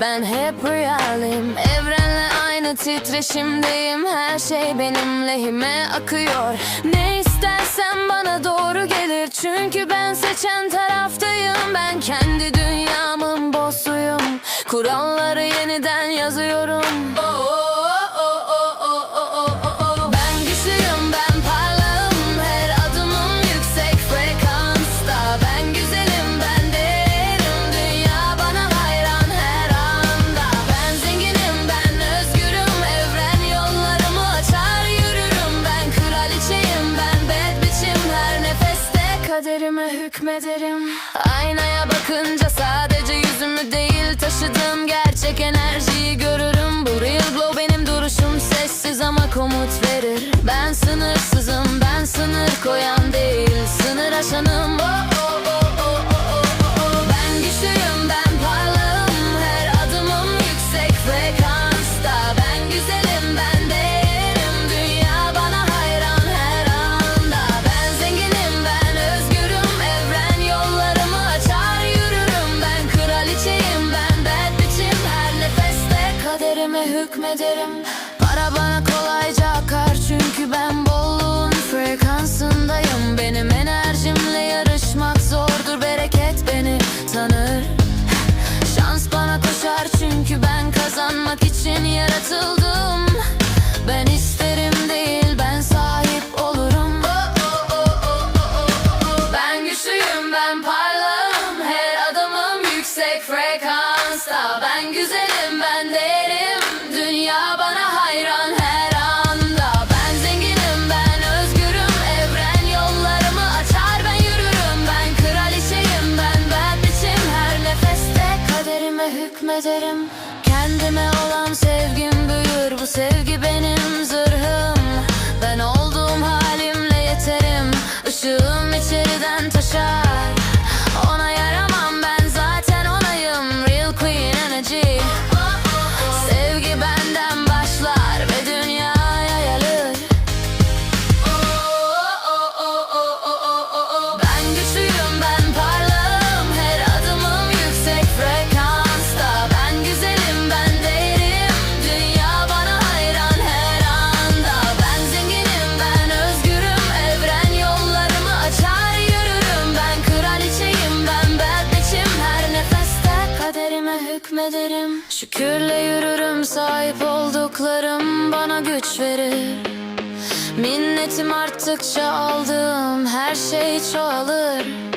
Ben hep rehalim Evrenle aynı titreşimdeyim. Her şey benim lehime akıyor. Ne istersen bana doğru gelir. Çünkü ben seçen taraftayım. Ben kendi dünyamın bossuyum. Kuralları yeniden yazıyorum hükmederim Aynaya bakınca sadece yüzümü değil Taşıdığım gerçek enerjiyi görürüm. Bu real glow benim duruşum Sessiz ama komut verir. Ben sınırsızım, ben sınır koyan değil. Sınır aşanım kaderime hükmederim. Para bana kolayca akar Çünkü ben bolluğun frekansındayım. Benim enerjimle yarışmak zordur Bereket beni tanır. Şans bana koşar çünkü ben kazanmak için yaratıldım. Ben isterim değil ben sahip olurum. Ben güçlüyüm ben parlağım Her adımım yüksek frekansta. Ben güzelim kaderime hükmederim. Kendime olan sevgim büyür. Bu sevgi benim zırhım hükmederim Şükürle yürürüm, sahip olduklarım Bana güç verir. Minnetim arttıkça aldığım her şey çoğalır